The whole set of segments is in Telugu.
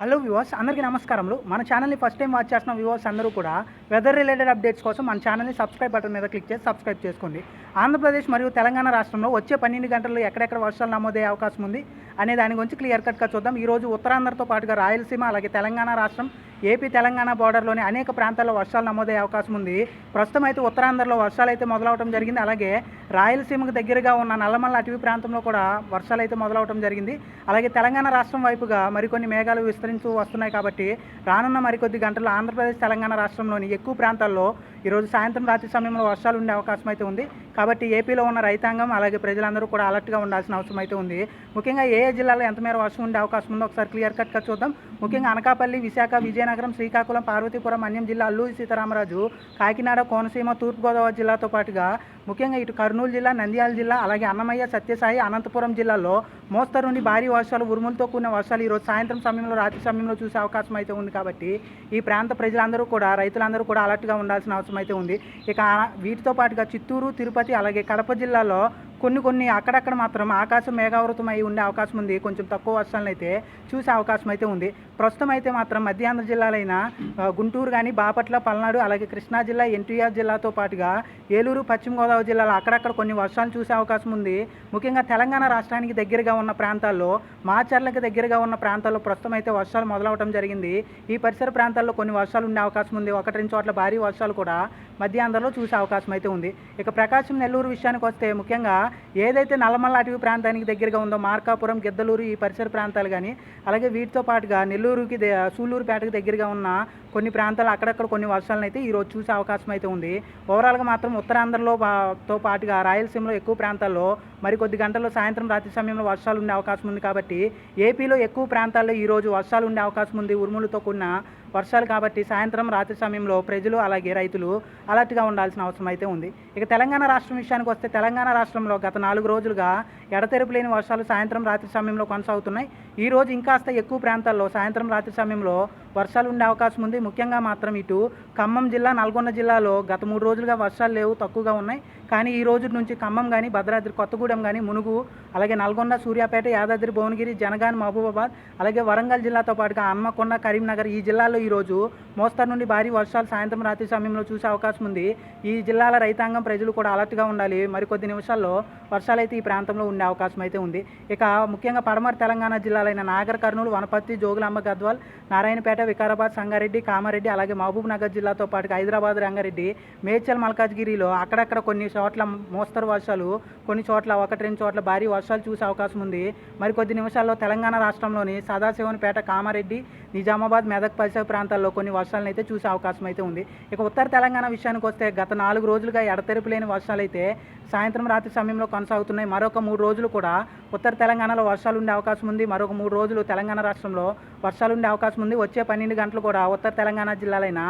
a హలో వ్యూవర్స్ అందరికీ నమస్కారములు. మన ఛానల్ని ఫస్ట్ టైం వాచ్ చేస్తున్న వ్యూవర్స్ అందరూ కూడా వెదర్ రిలేటెడ్ అప్డేట్స్ కోసం మన ఛానల్ని సబ్స్క్రైబ్ బటన్ మీద క్లిక్ చేసి సబ్స్క్రైబ్ చేసుకోండి. ఆంధ్రప్రదేశ్ మరియు తెలంగాణ రాష్ట్రంలో వచ్చే పన్నెండు గంటల్లో ఎక్కడెక్కడ వర్షాలు నమోదయ్యే అవకాశం ఉంది అనే దాని గురించి క్లియర్ కట్గా చూద్దాం. ఈ రోజు ఉత్తరాంధ్రతో పాటుగా రాయలసీమ అలాగే తెలంగాణ రాష్ట్రం ఏపీ తెలంగాణ బార్డర్లోని అనేక ప్రాంతాల్లో వర్షాలు నమోదయ్యే అవకాశం ఉంది. ప్రస్తుతం అయితే ఉత్తరాంధ్రలో వర్షాలు అయితే మొదలవడం జరిగింది. అలాగే రాయలసీమకు దగ్గరగా ఉన్న నల్లమల్ల అటవీ ప్రాంతంలో కూడా వర్షాలు అయితే మొదలవడం జరిగింది. అలాగే తెలంగాణ రాష్ట్రం వైపుగా మరికొన్ని మేఘాలు విస్తరించు వస్తున్నాయి కాబట్టి రానున్న మరికొద్ది గంటల్లో ఆంధ్రప్రదేశ్ తెలంగాణ రాష్ట్రంలోని ఎక్కువ ప్రాంతాల్లో ఈరోజు సాయంత్రం రాత్రి సమయంలో వర్షాలు ఉండే అవకాశం అయితే ఉంది. కాబట్టి ఏపీలో ఉన్న రైతాంగం అలాగే ప్రజలందరూ కూడా అలర్ట్గా ఉండాల్సిన అవసరం అయితే ఉంది. ముఖ్యంగా ఏ ఏ జిల్లాలో ఎంత మేర వర్షం ఉండే అవకాశం ఉందో ఒకసారి క్లియర్ కట్గా చూద్దాం. ముఖ్యంగా అనకాపల్లి విశాఖ విజయనగరం శ్రీకాకుళం పార్వతీపురం అన్యం జిల్లా అల్లూరి సీతారామరాజు కాకినాడ కోనసీమ తూర్పుగోదావరి జిల్లాతో పాటుగా ముఖ్యంగా ఇటు కర్నూలు జిల్లా నంద్యాల జిల్లా అలాగే అన్నమయ్య సత్యసాయి అనంతపురం జిల్లాలో మోస్తరు నుండి భారీ వర్షాలు ఉరుములతో కూడిన వర్షాలు ఈరోజు సాయంత్రం సమయంలో రాత్రి సమయంలో చూసే అవకాశం అయితే ఉంది కాబట్టి ఈ ప్రాంత ప్రజలందరూ కూడా రైతులందరూ కూడా అలర్ట్గా ఉండాల్సిన అవసరం అయితే ఉంది. ఇక వీటితో పాటుగా చిత్తూరు తిరుపతి అలాగే కడప జిల్లాలో కొన్ని కొన్ని అక్కడక్కడ మాత్రం ఆకాశం మేఘావృతం అయి ఉండే అవకాశం ఉంది. కొంచెం తక్కువ వర్షాలను అయితే చూసే అవకాశం అయితే ఉంది. ప్రస్తుతం అయితే మాత్రం మధ్యాంధ్ర జిల్లాలైన గుంటూరు కానీ బాపట్ల పల్నాడు అలాగే కృష్ణా జిల్లా ఎన్టీఆర్ జిల్లాతో పాటుగా ఏలూరు పశ్చిమ గోదావరి జిల్లాలో అక్కడక్కడ కొన్ని వర్షాలు చూసే అవకాశం ఉంది. ముఖ్యంగా తెలంగాణ రాష్ట్రానికి దగ్గరగా ఉన్న ప్రాంతాల్లో మాచర్లకు దగ్గరగా ఉన్న ప్రాంతాల్లో ప్రస్తుతం అయితే వర్షాలు మొదలవడం జరిగింది. ఈ పరిసర ప్రాంతాల్లో కొన్ని వర్షాలు ఉండే అవకాశం ఉంది. ఒకటి రెండు చోట్ల భారీ వర్షాలు కూడా మధ్యాంధ్రలో చూసే అవకాశం అయితే ఉంది. ఇక ప్రకాశం నెల్లూరు విషయానికి వస్తే ముఖ్యంగా ఏదైతే నల్లమల్ల అటవీ ప్రాంతానికి దగ్గరగా ఉందో మార్కాపురం గిద్దలూరు ఈ పరిసర ప్రాంతాలు కానీ అలాగే వీటితో పాటుగా నెల్లూరుకి దే- సూళ్ళూరుపేటకి దగ్గరగా ఉన్న కొన్ని ప్రాంతాలు అక్కడక్కడ కొన్ని వర్షాలను అయితే ఈరోజు చూసే అవకాశం అయితే ఉంది. ఓవరాల్గా మాత్రం ఉత్తరాంధ్రలో తో పాటుగా రాయలసీమలో ఎక్కువ ప్రాంతాల్లో మరికొద్ది గంటల్లో సాయంత్రం రాత్రి సమయంలో వర్షాలు ఉండే అవకాశం ఉంది కాబట్టి ఏపీలో ఎక్కువ ప్రాంతాల్లో ఈరోజు వర్షాలు ఉండే అవకాశం ఉంది. ఉరుములతో కూడిన వర్షాలు కాబట్టి సాయంత్రం రాత్రి సమయంలో ప్రజలు అలాగే రైతులు అలర్ట్గా ఉండాల్సిన అవసరం అయితే ఉంది. ఇక తెలంగాణ రాష్ట్రం విషయానికి వస్తే తెలంగాణ రాష్ట్రంలో గత నాలుగు రోజులుగా ఎడతెరపు లేని వర్షాలు సాయంత్రం రాత్రి సమయంలో కొనసాగుతున్నాయి. ఈ రోజు ఇంకాస్త ఎక్కువ ప్రాంతాల్లో సాయంత్రం రాత్రి సమయంలో వర్షాలు ఉండే అవకాశం ఉంది. ముఖ్యంగా మాత్రం ఇటు ఖమ్మం జిల్లా నల్గొండ జిల్లాలో గత మూడు రోజులుగా వర్షాలు లేవు తక్కువగా ఉన్నాయి. కానీ ఈ రోజు నుంచి ఖమ్మం కానీ భద్రాద్రి కొత్తగూడెం కానీ మునుగు అలాగే నల్గొండ సూర్యాపేట యాదాద్రి భువనగిరి జనగాన్ మహబూబాబాద్ అలాగే వరంగల్ జిల్లాతో పాటుగా హన్మకొండ కరీంనగర్ ఈ జిల్లాల్లో ఈరోజు మోస్తరు నుండి భారీ వర్షాలు సాయంత్రం రాత్రి సమయంలో చూసే అవకాశం ఉంది. ఈ జిల్లాల రైతాంగం ప్రజలు కూడా అలర్ట్గా ఉండాలి. మరికొద్ది నిమిషాల్లో వర్షాలు అయితే ఈ ప్రాంతంలో ఉండే అవకాశం అయితే ఉంది. ఇక ముఖ్యంగా పడమర తెలంగాణ జిల్లాలైన నాగర్ కర్నూలు వనపర్తి జోగులాంబ గద్వాల్ నారాయణపేట వికారాబాద్ సంగారెడ్డి కామారెడ్డి అలాగే మహబూబ్ నగర్ జిల్లాతో పాటుగా హైదరాబాద్ రంగారెడ్డి మేడ్చల్ మల్కాజ్గిరిలో అక్కడక్కడ కొన్ని చోట్ల మోస్తరు వర్షాలు కొన్ని చోట్ల ఒకటి రెండు చోట్ల భారీ వర్షాలు చూసే అవకాశం ఉంది. మరికొద్ది నిమిషాల్లో తెలంగాణ రాష్ట్రంలోని సదాశివనిపేట కామారెడ్డి నిజామాబాద్ మెదక్ పరిసర ప్రాంతాల్లో కొన్ని వర్షాలను అయితే చూసే అవకాశం అయితే ఉంది. ఇక ఉత్తర తెలంగాణ విషయానికి వస్తే గత నాలుగు రోజులుగా ఎడతెరిపి లేని వర్షాలు అయితే సాయంత్రం రాత్రి సమయంలో కొనసాగుతున్నాయి. మరొక మూడు రోజులు కూడా ఉత్తర తెలంగాణలో వర్షాలు ఉండే అవకాశం ఉంది. మరొక మూడు రోజులు తెలంగాణ రాష్ట్రంలో వర్షాలు ఉండే అవకాశం ఉంది. వచ్చే పన్నెండు గంటలు కూడా ఉత్తర తెలంగాణ జిల్లాలైన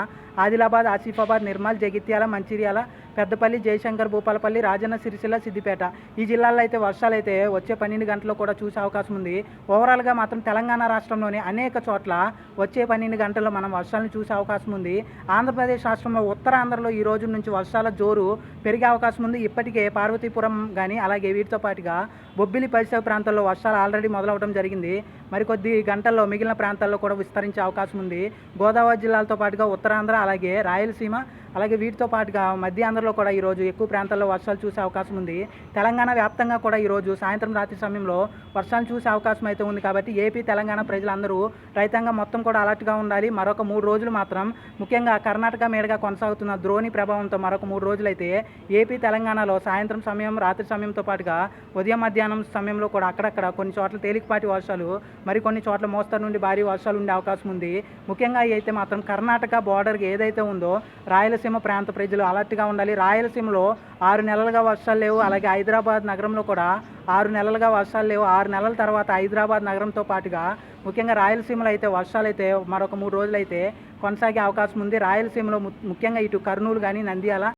ఆదిలాబాద్ ఆసిఫాబాద్ నిర్మల్ జగిత్యాల మంచిర్యాల పెద్దపల్లి జయశంకర్ భూపాలపల్లి రాజన్న సిరిసిల్ల సిద్దిపేట. ఈ జిల్లాల్లో అయితే వర్షాలు అయితే వచ్చే పన్నెండు గంటల్లో కూడా చూసే అవకాశం ఉంది. ఓవరాల్గా మాత్రం తెలంగాణ రాష్ట్రంలోని అనేక చోట్ల వచ్చే పన్నెండు గంటల్లో మనం వర్షాలను చూసే అవకాశం ఉంది. ఆంధ్రప్రదేశ్ రాష్ట్రంలో ఉత్తరాంధ్రలో ఈ రోజు నుంచి వర్షాల జోరు పెరిగే అవకాశం ఉంది. ఇప్పటికే పార్వతీపురం కానీ అలాగే వీటితో పాటుగా బొబ్బిలి పరిసర ప్రాంతాల్లో వర్షాలు ఆల్రెడీ మొదలవడం జరిగింది. మరికొద్ది గంటల్లో మిగిలిన ప్రాంతాల్లో కూడా విస్తరించే అవకాశం ఉంది. గోదావరి జిల్లాలతో పాటుగా ఉత్తరాంధ్ర అలాగే రాయలసీమ అలాగే వీటితో పాటుగా మధ్యాంధ్రలో కూడా ఈరోజు ఎక్కువ ప్రాంతాల్లో వర్షాలు చూసే అవకాశం ఉంది. తెలంగాణ వ్యాప్తంగా కూడా ఈరోజు సాయంత్రం రాత్రి సమయంలో వర్షాలు చూసే అవకాశం అయితే ఉంది కాబట్టి ఏపీ తెలంగాణ ప్రజలందరూ రైతాంగం మొత్తం కూడా అలర్ట్గా ఉండాలి. మరొక మూడు రోజులు మాత్రం ముఖ్యంగా కర్ణాటక మేడగా కొనసాగుతున్న ద్రోణి ప్రభావంతో మరొక మూడు రోజులైతే ఏపీ తెలంగాణలో సాయంత్రం సమయం రాత్రి సమయంతో పాటుగా ఉదయం మధ్యాహ్నం సమయంలో కూడా అక్కడక్కడ కొన్ని చోట్ల తేలికపాటి వర్షాలు మరికొన్ని చోట్ల మోస్తరు నుండి భారీ వర్షాలు ఉండే అవకాశం ఉంది. ముఖ్యంగా అయితే మాత్రం కర్ణాటక బార్డర్కి ఏదైతే ఉందో రాయలసీమ ప్రాంత ప్రజలు అలర్ట్గా ఉండాలి. రాయలసీమలో ఆరు నెలలుగా వర్షాలు లేవు. అలాగే హైదరాబాద్ నగరంలో కూడా ఆరు నెలలుగా వర్షాలు లేవు. ఆరు నెలల తర్వాత హైదరాబాద్ నగరంతో పాటుగా ముఖ్యంగా రాయలసీమలో అయితే వర్షాలు అయితే మరొక మూడు రోజులైతే కొనసాగే అవకాశం ఉంది. రాయలసీమలో ము- ముఖ్యంగా ఇటు కర్నూలు కానీ నంద్యాల